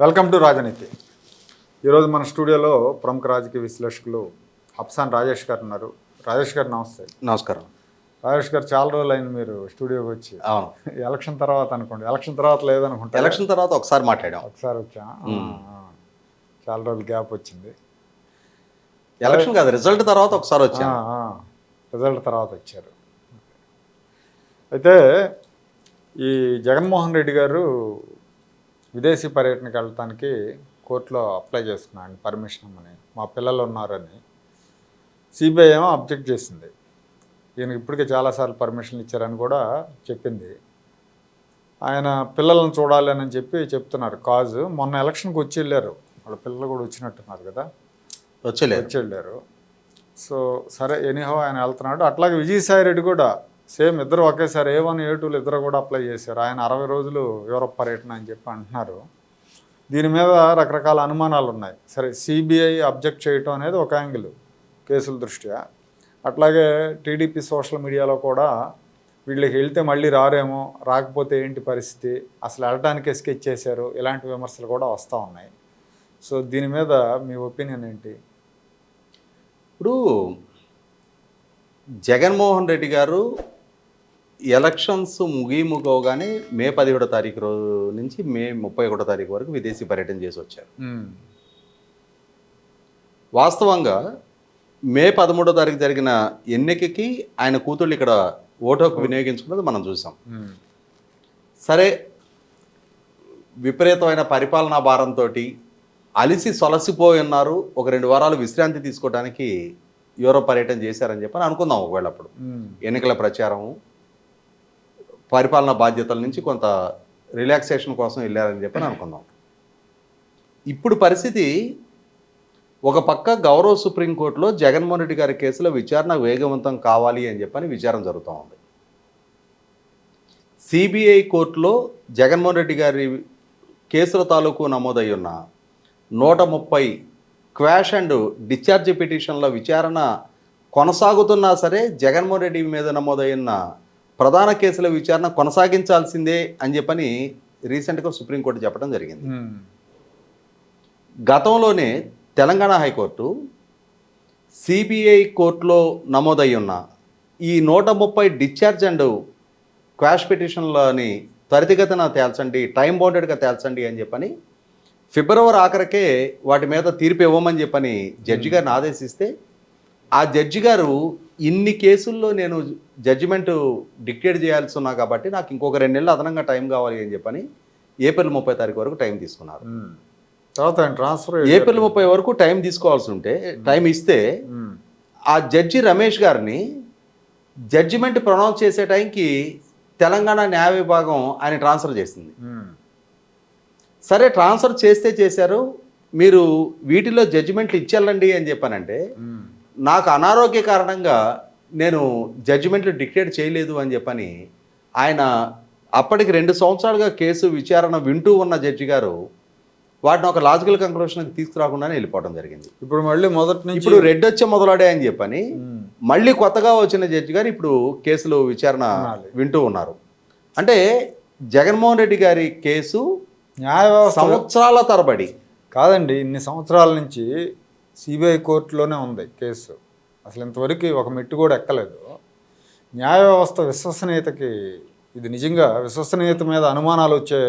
Welcome to రాజనీతి. ఈరోజు మన స్టూడియోలో ప్రముఖ రాజకీయ విశ్లేషకులు అప్సాన్ రాజేష్ గారు ఉన్నారు. రాజేష్ గారు నమస్తే. నమస్కారం. రాజేష్ గారు చాలా రోజులు అయింది మీరు స్టూడియోకి వచ్చి. అవును. ఎలక్షన్ తర్వాత అనుకోండి. ఎలక్షన్ తర్వాత లేదనుకుంటా ఎలక్షన్ తర్వాత ఒకసారి మాట్లాడాం. ఒకసారి వచ్చా. చాలా రోజులు గ్యాప్ వచ్చింది. ఎలక్షన్ కాదు రిజల్ట్ తర్వాత ఒకసారి వచ్చాం. రిజల్ట్ తర్వాత వచ్చారు. అయితే ఈ జగన్మోహన్ రెడ్డి గారు విదేశీ పర్యటనకి వెళ్ళటానికి కోర్టులో అప్లై చేసుకున్నాను పర్మిషన్ ఇమ్మని. మా పిల్లలు ఉన్నారని సిబిఐ ఏమో అబ్జెక్ట్ చేసింది. ఈయనకి ఇప్పటికే చాలాసార్లు పర్మిషన్ ఇచ్చారని కూడా చెప్పింది. ఆయన పిల్లలను చూడాలి అని చెప్పి చెప్తున్నారు. కాజు మొన్న ఎలక్షన్కి వచ్చి వెళ్ళారు. వాళ్ళ పిల్లలు కూడా వచ్చినట్టున్నారు కదా. వచ్చలేదు వచ్చి వెళ్ళారు. సో సరే ఎనీహో ఆయన వెళ్తున్నాడు. అట్లాగే విజయసాయి రెడ్డి కూడా సేమ్ ఇద్దరు ఒకేసారి ఏ వన్ ఏ టూలు ఇద్దరు కూడా అప్లై చేశారు. ఆయన అరవై రోజులు యూరప్ పర్యటన అని చెప్పి అంటున్నారు. దీని మీద రకరకాల అనుమానాలు ఉన్నాయి. సరే సిబిఐ అబ్జెక్ట్ చేయటం అనేది ఒక యాంగిల్ కేసుల దృష్ట్యా? అట్లాగే టీడీపీ సోషల్ మీడియాలో కూడా వీళ్ళకి వెళ్తే మళ్ళీ రారేమో రాకపోతే ఏంటి పరిస్థితి? అసలు వెళ్ళటానికే స్కెచ్ చేశారు. ఇలాంటి విమర్శలు కూడా వస్తూ ఉన్నాయి. సో దీని మీద మీ ఒపీనియన్ ఏంటి? ఇప్పుడు జగన్మోహన్ రెడ్డి గారు ఎలక్షన్స్ ముగి ముగవగానే మే పదిహేడో తారీఖు రోజు నుంచి మే ముప్పై ఒకటో తారీఖు వరకు విదేశీ పర్యటన చేసి వచ్చారు. వాస్తవంగా మే పదమూడో తారీఖు జరిగిన ఎన్నికకి ఆయన కూతుళ్ళు ఇక్కడ ఓటు హక్కు వినియోగించుకున్నది మనం చూసాం. సరే విపరీతమైన పరిపాలనా భారంతో అలిసి సొలసిపోయి ఉన్నారు ఒక రెండు వారాలు విశ్రాంతి తీసుకోవడానికి యూరోప్ పర్యటన చేశారని చెప్పని అనుకుందాం ఒకవేళ అప్పుడు. ఎన్నికల ప్రచారం పరిపాలన బాధ్యతల నుంచి కొంత రిలాక్సేషన్ కోసం వెళ్ళారని చెప్పి అనుకుందాం. ఇప్పుడు పరిస్థితి ఒక పక్క గౌరవ సుప్రీంకోర్టులో జగన్మోహన్ రెడ్డి గారి కేసులో విచారణ వేగవంతం కావాలి అని చెప్పని విచారణ జరుగుతూ ఉంది. సిబిఐ కోర్టులో జగన్మోహన్ రెడ్డి గారి కేసుల తాలూకు నమోదై ఉన్న నూట ముప్పై క్వాష్ అండ్ డిశ్చార్జ్ పిటిషన్ల విచారణ కొనసాగుతున్నా సరే జగన్మోహన్ రెడ్డి మీద నమోదైన ప్రధాన కేసుల విచారణ కొనసాగించాల్సిందే అని చెప్పని రీసెంట్గా సుప్రీంకోర్టు చెప్పడం జరిగింది. గతంలోనే తెలంగాణ హైకోర్టు సిబిఐ కోర్టులో నమోదై ఉన్న ఈ నూట ముప్పై డిశ్చార్జ్ అండ్ క్వాష్ పిటిషన్లని త్వరితగతిన తేల్చండి టైం బౌండెడ్గా తేల్చండి అని చెప్పని ఫిబ్రవరి ఆఖరికే వాటి మీద తీర్పు ఇవ్వమని చెప్పని జడ్జి గారిని ఆదేశిస్తే ఆ జడ్జి గారు ఇన్ని కేసుల్లో నేను జడ్జిమెంట్ డిక్టేట్ చేయాల్సి ఉన్నా కాబట్టి నాకు ఇంకొక రెండు నెలలు అదనంగా టైం కావాలి అని చెప్పని ఏప్రిల్ ముప్పై తారీఖు వరకు టైం తీసుకున్నారు. తర్వాత ఆయన ట్రాన్స్ఫర్ ఏప్రిల్ ముప్పై వరకు టైం తీసుకోవాల్సి ఉంటే టైం ఇస్తే ఆ జడ్జి రమేష్ గారిని జడ్జిమెంట్ ప్రొనౌన్స్ చేసే టైంకి తెలంగాణ న్యాయ విభాగం ఆయన ట్రాన్స్ఫర్ చేసింది. సరే ట్రాన్స్ఫర్ చేస్తే చేశారు మీరు వీటిలో జడ్జిమెంట్లు ఇచ్చేళ్ళండి అని చెప్పానంటే నాకు అనారోగ్య కారణంగా నేను జడ్జిమెంట్లు డిక్టేట్ చేయలేదు అని చెప్పని ఆయన అప్పటికి రెండు సంవత్సరాలుగా కేసు విచారణ వింటూ ఉన్న జడ్జి గారు వాటిని ఒక లాజికల్ కంక్లూషన్కి తీసుకురాకుండానే వెళ్ళిపోవడం జరిగింది ఇప్పుడు మళ్ళీ మొదటి నుంచి ఇప్పుడు రెడ్ వచ్చే మొదలాడే అని చెప్పని. మళ్ళీ కొత్తగా వచ్చిన జడ్జి గారు ఇప్పుడు కేసులు విచారణ. వింటూ ఉన్నారు అంటే జగన్మోహన్ రెడ్డి గారి కేసు న్యాయ సంవత్సరాల తరబడి కాదండి ఇన్ని సంవత్సరాల నుంచి సిబిఐ కోర్టులోనే ఉంది కేసు. అసలు ఇంతవరకు ఒక మెట్టు కూడా ఎక్కలేదు. న్యాయ వ్యవస్థ విశ్వసనీయతకి ఇది నిజంగా విశ్వసనీయత మీద అనుమానాలు వచ్చే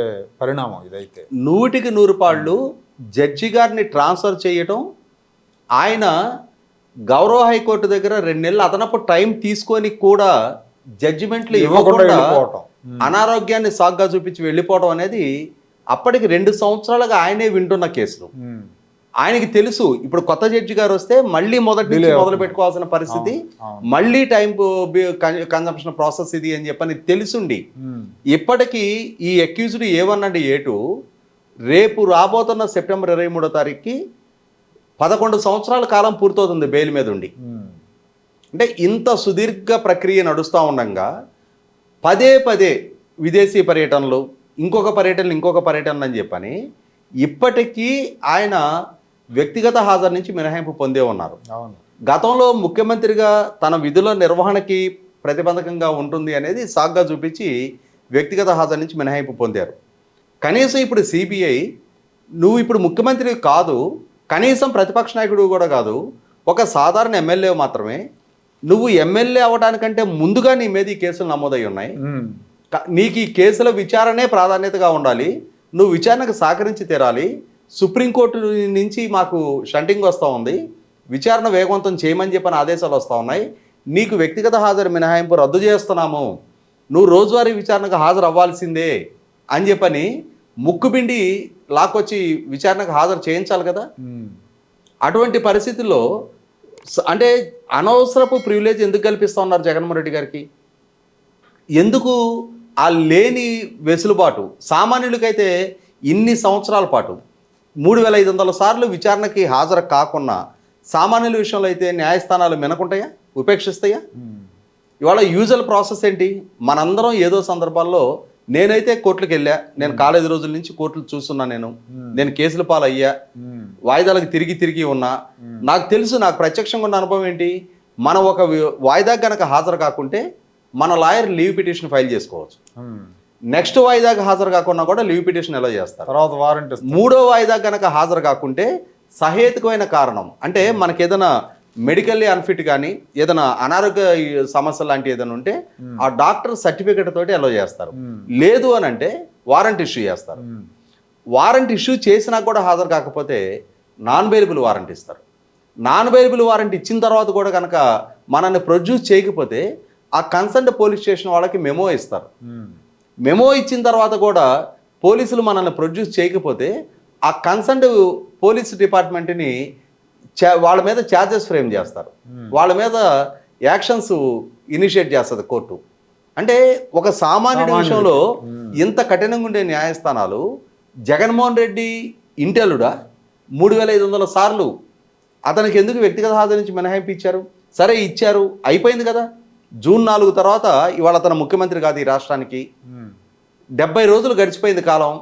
పరిణామం ఇదైతే. నూటికి నూరు పాళ్ళు జడ్జి గారిని ట్రాన్స్ఫర్ చేయటం ఆయన గౌరవ హైకోర్టు దగ్గర రెండు నెలలు అదనపు టైం తీసుకొని కూడా జడ్జిమెంట్లు ఇవ్వకుండా అనారోగ్యాన్ని సాగ్గా చూపించి వెళ్ళిపోవడం అనేది అప్పటికి రెండు సంవత్సరాలుగా ఆయనే వింటున్న కేసులు. ఆయనకి తెలుసు ఇప్పుడు కొత్త జడ్జి గారు వస్తే మళ్ళీ మొదటి నుంచి మొదలు. పెట్టుకోవాల్సిన పరిస్థితి. మళ్ళీ టైం కన్జంప్షన్ ప్రాసెస్ ఇది అని చెప్పని తెలుసుండి ఉమ్. ఇప్పటికీ ఈ accused A one and A two రేపు రాబోతున్న సెప్టెంబర్ ఇరవై మూడో తారీఖుకి పదకొండు సంవత్సరాల కాలం పూర్తవుతుంది బెయిల్ మీద ఉండి ఉమ్. అంటే ఇంత సుదీర్ఘ ప్రక్రియ నడుస్తూ ఉండగా పదే పదే విదేశీ పర్యటనలు ఇంకొక పర్యటనలు ఇంకొక పర్యటనలు అని చెప్పని ఇప్పటికీ ఆయన వ్యక్తిగత హాజరు నుంచి మినహాయింపు పొందే ఉన్నారు. గతంలో ముఖ్యమంత్రిగా తన విధుల నిర్వహణకి ప్రతిబంధకంగా ఉంటుంది అనేది సాగ్గా చూపించి వ్యక్తిగత హాజరు నుంచి మినహాయింపు పొందారు. కనీసం ఇప్పుడు సిబిఐ నువ్వు ఇప్పుడు ముఖ్యమంత్రి కాదు కనీసం ప్రతిపక్ష నాయకుడు కూడా కాదు ఒక సాధారణ ఎమ్మెల్యే మాత్రమే నువ్వు ఎమ్మెల్యే అవ్వడానికంటే ముందుగా నీ మీద ఈ కేసులు నమోదై ఉన్నాయి. నీకు ఈ కేసుల విచారణే ప్రాధాన్యతగా ఉండాలి నువ్వు విచారణకు సహకరించి తీరాలి సుప్రీంకోర్టు నుంచి మాకు షంటింగ్ వస్తూ ఉంది. విచారణ వేగవంతం చేయమని చెప్పని ఆదేశాలు వస్తూ ఉన్నాయి. నీకు వ్యక్తిగత హాజరు మినహాయింపు రద్దు చేస్తున్నాము. నువ్వు రోజువారీ విచారణకు హాజరు అవ్వాల్సిందే అని చెప్పని ముక్కుపిండి లాక్కొచ్చి విచారణకు హాజరు చేయించాలి కదా. అటువంటి పరిస్థితుల్లో అంటే అనవసరపు ప్రివిలేజ్ ఎందుకు కల్పిస్తా ఉన్నారు జగన్మోహన్ రెడ్డి గారికి? ఎందుకు ఆ లేని వెసులుబాటు? సామాన్యులకైతే ఇన్ని సంవత్సరాల పాటు మూడు వేల ఐదు వందల సార్లు విచారణకి హాజరు కాకుండా సామాన్యుల విషయంలో అయితే న్యాయస్థానాలు మినకుంటాయా? ఉపేక్షిస్తాయా? ఇవాళ యూజువల్ ప్రాసెస్ ఏంటి? మనందరం ఏదో సందర్భాల్లో నేనైతే కోర్టులకు వెళ్ళా. నేను కాలేజీ రోజుల నుంచి కోర్టులు చూస్తున్నా నేను. నేను కేసుల పాలయ్యా. వాయిదాలకు తిరిగి తిరిగి ఉన్నా. నాకు తెలుసు నాకు ప్రత్యక్షంగా ఉన్న అనుభవం ఏంటి? మనం ఒక వి- వాయిదాకు గనక హాజరు కాకుంటే మన లాయర్ లీవ్ పిటిషన్ ఫైల్ చేసుకోవచ్చు. నెక్స్ట్ వాయిదాకు హాజరు కాకుండా కూడా లీవ్ పిటిషన్ ఎలా చేస్తారు? తర్వాత వారెంట్ మూడో వాయిదా గనక హాజరు కాకుంటే సహేతుకమైన కారణం. అంటే మనకి ఏదైనా మెడికల్లీ అన్ఫిట్ కానీ ఏదైనా అనారోగ్య సమస్య లాంటి ఏదైనా ఉంటే ఆ డాక్టర్ సర్టిఫికెట్ తోటి అలో చేస్తారు. లేదు అని అంటే వారంట్ ఇష్యూ చేస్తారు. వారంట్ ఇష్యూ చేసినా కూడా హాజరు కాకపోతే నాన్ బెయిలబుల్ వారంట్ ఇస్తారు. నాన్ బెయిలబుల్ వారంట్ ఇచ్చిన తర్వాత కూడా కనుక మనల్ని ప్రొడ్యూస్ చేయకపోతే ఆ కన్సర్న్ పోలీస్ స్టేషన్ వాళ్ళకి మెమో ఇస్తారు. మెమో ఇచ్చిన తర్వాత కూడా పోలీసులు మనల్ని ప్రొడ్యూస్ చేయకపోతే ఆ కన్సర్న్ పోలీస్ డిపార్ట్మెంట్ని వాళ్ళ మీద ఛార్జెస్ ఫ్రేమ్ చేస్తారు. వాళ్ళ మీద యాక్షన్స్ ఇనిషియేట్ చేస్తుంది కోర్టు. అంటే ఒక సామాన్యుడి. విషయంలో మ్మ్. ఇంత కఠినంగా ఉండే న్యాయస్థానాలు జగన్మోహన్ రెడ్డి ఇంటెలుడా మూడు వేల ఐదు వందల సార్లు అతనికి ఎందుకు వ్యక్తిగత హాజరు నుంచి మినహాయింపు ఇచ్చారు? సరే ఇచ్చారు. అయిపోయింది కదా. జూన్ నాలుగు తర్వాత ఇవాళ అతను ముఖ్యమంత్రి కాదు ఈ రాష్ట్రానికి. డెబ్బై రోజులు గడిచిపోయింది కాలం.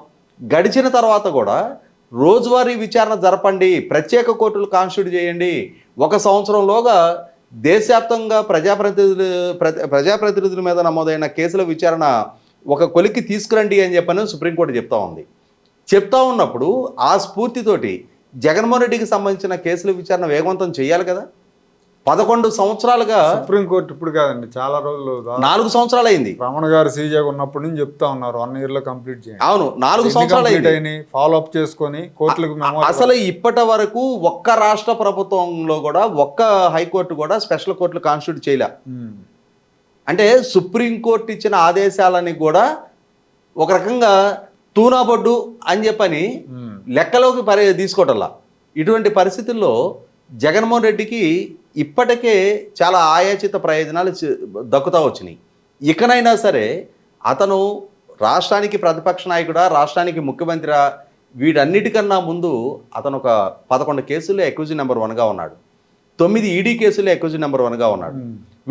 గడిచిన తర్వాత కూడా రోజువారీ విచారణ జరపండి ప్రత్యేక కోర్టులు కాన్స్టిట్యూట్ చేయండి. ఒక సంవత్సరంలోగా దేశవ్యాప్తంగా ప్రజాప్రతినిధులు ప్ర- ప్రజాప్రతినిధుల మీద నమోదైన కేసుల విచారణ ఒక కొలిక్కి తీసుకురండి అని చెప్పని సుప్రీంకోర్టు చెప్తా ఉంది. చెప్తా ఉన్నప్పుడు ఆ స్ఫూర్తితోటి జగన్మోహన్ రెడ్డికి సంబంధించిన కేసుల విచారణ వేగవంతం చేయాలి కదా? పదకొండు సంవత్సరాలుగా సుప్రీంకోర్టు ఇప్పుడు కాదండి చాలా రోజులు నాలుగు సంవత్సరాలు అయింది. రమణ గారు సీజేగా ఉన్నప్పటి నుంచి చెప్తా ఉన్నారు వన్ ఇయర్లో కంప్లీట్ చేయండి. అవును నాలుగు సంవత్సరాలు అయింది. ఫాలో అప్ చేసుకొని కోర్టులకు అసలు ఇప్పటి వరకు ఒక్క రాష్ట్ర ప్రభుత్వంలో కూడా ఒక్క హైకోర్టు కూడా స్పెషల్ కోర్టులు కాన్స్టిట్యూట్ చేయలే. అంటే సుప్రీంకోర్టు ఇచ్చిన ఆదేశాలని కూడా ఒక రకంగా తూనాబొడ్డు అని చెప్పని లెక్కలోకి పరి తీసుకోవటంలా ఇటువంటి పరిస్థితుల్లో జగన్మోహన్ రెడ్డికి ఇప్పటికే చాలా ఆయాచిత ప్రయోజనాలు దక్కుతా వచ్చినాయి. ఇకనైనా సరే అతను రాష్ట్రానికి ప్రతిపక్ష నాయకుడా రాష్ట్రానికి ముఖ్యమంత్రి వీటన్నిటికన్నా ముందు అతను ఒక పదకొండు కేసుల్లో ఎక్విజీ నెంబర్ వన్గా ఉన్నాడు. తొమ్మిది ఈడీ కేసుల్లో ఎక్విజీ నెంబర్ వన్గా ఉన్నాడు.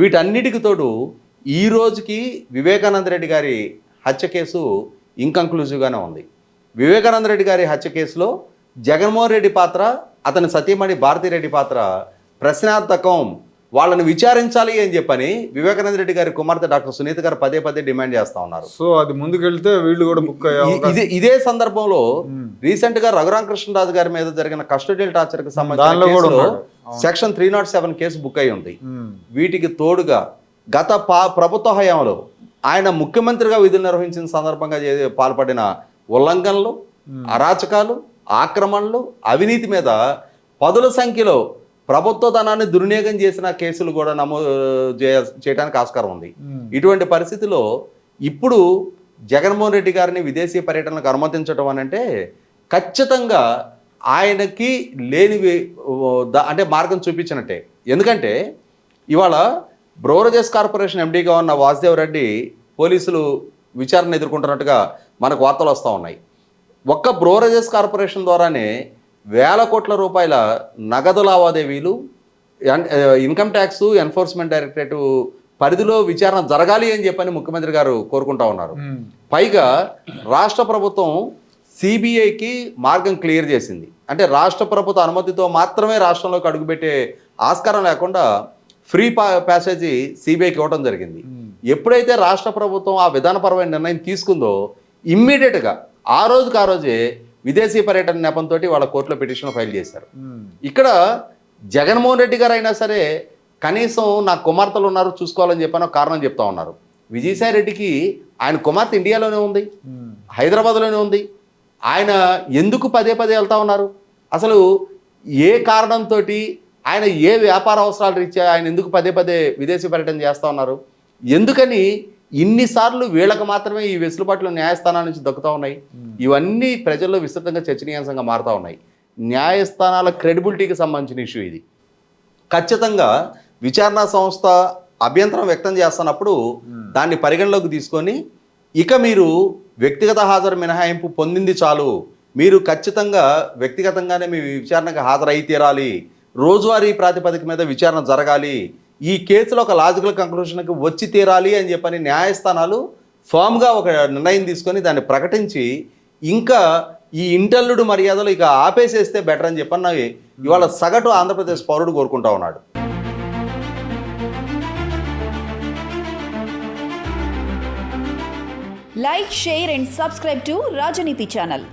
వీటన్నిటికి తోడు ఈ రోజుకి వివేకానంద రెడ్డి గారి హత్య కేసు ఇంకంక్లూజివ్గానే ఉంది. వివేకానంద రెడ్డి గారి హత్య కేసులో జగన్మోహన్ రెడ్డి పాత్ర అతని సతీమణి భారతిరెడ్డి పాత్ర ప్రశ్నార్థకం. వాళ్ళని విచారించాలి అని చెప్పని వివేకానంద రెడ్డి గారి కుమార్తె డాక్టర్ సునీత గారు పదే పదే డిమాండ్ చేస్తా ఉన్నారు. సో అది ముందుకెళ్తే వీళ్ళు కూడా బుక్ ఇదే ఇదే సందర్భంలో రీసెంట్గా రఘురామ కృష్ణరాజు గారి మీద జరిగిన కస్టడియల్ టార్చర్కి సంబంధించిన. Section three nought seven case book అయి ఉంది. వీటికి తోడుగా గత ప్రభుత్వ హయాంలో ఆయన ముఖ్యమంత్రిగా విధులు నిర్వహించిన సందర్భంగా పాల్పడిన ఉల్లంఘనలు అరాచకాలు ఆక్రమణలు అవినీతి మీద పదుల సంఖ్యలో ప్రభుత్వ ధనాన్ని దుర్వినియోగం చేసిన కేసులు కూడా నమోదు చేయ- చేయడానికి ఆస్కారం ఉంది. ఇటువంటి పరిస్థితిలో ఇప్పుడు జగన్మోహన్ రెడ్డి గారిని విదేశీ పర్యటనకు అనుమతించడం అని అంటే ఖచ్చితంగా ఆయనకి లేనివి అంటే మార్గం చూపించినట్టే. ఎందుకంటే ఇవాళ బ్రోరజెస్ కార్పొరేషన్ ఎండీగా ఉన్న వాసుదేవ్ రెడ్డి పోలీసులు విచారణ ఎదుర్కొంటున్నట్టుగా మనకు వార్తలు వస్తూ ఉన్నాయి. ఒక్క బ్రోరజెస్ కార్పొరేషన్ ద్వారానే వేల కోట్ల రూపాయల నగదు లావాదేవీలు ఇన్కమ్ ట్యాక్స్ ఎన్ఫోర్స్మెంట్ డైరెక్టరేట్ పరిధిలో విచారణ జరగాలి అని చెప్పని ముఖ్యమంత్రి గారు కోరుకుంటా ఉన్నారు. పైగా రాష్ట్ర ప్రభుత్వం సిబిఐకి మార్గం క్లియర్ చేసింది. అంటే రాష్ట్ర ప్రభుత్వ అనుమతితో మాత్రమే రాష్ట్రంలోకి అడుగుపెట్టే ఆస్కారం లేకుండా ఫ్రీ పా ప్యాసేజీ సిబిఐకి ఇవ్వడం జరిగింది. ఎప్పుడైతే రాష్ట్ర ప్రభుత్వం ఆ విధానపరమైన నిర్ణయం తీసుకుందో ఇమ్మీడియట్గా ఆ రోజుకి ఆ రోజే విదేశీ పర్యటన నెపంతో వాళ్ళ కోర్టులో పిటిషన్ ఫైల్ చేశారు. ఇక్కడ జగన్మోహన్ రెడ్డి గారు అయినా సరే కనీసం నా కుమార్తెలు ఉన్నారు చూసుకోవాలని చెప్పని కారణం చెప్తా ఉన్నారు. విజయసాయి రెడ్డికి ఆయన కుమార్తె ఇండియాలోనే ఉంది హైదరాబాద్లోనే ఉంది. ఆయన ఎందుకు పదే పదే వెళ్తా ఉన్నారు? అసలు ఏ కారణంతో ఆయన ఏ వ్యాపార అవసరాలు రీత్యా ఆయన ఎందుకు పదే పదే విదేశీ పర్యటన చేస్తూ ఉన్నారు? ఎందుకని ఇన్నిసార్లు వీళ్ళకి మాత్రమే ఈ వెసులుబాట్లు న్యాయస్థానాల నుంచి దక్కుతూ ఉన్నాయి. ఇవన్నీ ప్రజల్లో విస్తృతంగా చర్చనీయాంశంగా మారుతూ ఉన్నాయి. న్యాయస్థానాల క్రెడిబిలిటీకి సంబంధించిన ఇష్యూ ఇది. ఖచ్చితంగా విచారణ సంస్థ అభ్యంతరం వ్యక్తం చేస్తున్నప్పుడు దాన్ని పరిగణలోకి తీసుకొని ఇక మీరు వ్యక్తిగత హాజరు మినహాయింపు పొందింది చాలు. మీరు ఖచ్చితంగా వ్యక్తిగతంగానే మీ విచారణకు హాజరై తీరాలి. రోజువారీ ప్రాతిపదిక మీద విచారణ జరగాలి. ఈ కేసులో ఒక లాజికల్ కంక్లూషన్కి వచ్చి తీరాలి అని చెప్పని న్యాయస్థానాలు ఫామ్గా ఒక నిర్ణయం తీసుకొని దాన్ని ప్రకటించి ఇంకా ఈ ఇంటల్లుడు మర్యాదలు ఇక ఆపేసేస్తే బెటర్ అని చెప్పన్న ఇవాళ సగటు ఆంధ్రప్రదేశ్ పౌరుడు కోరుకుంటా ఉన్నాడు. Like share and subscribe to Rajaneeti channel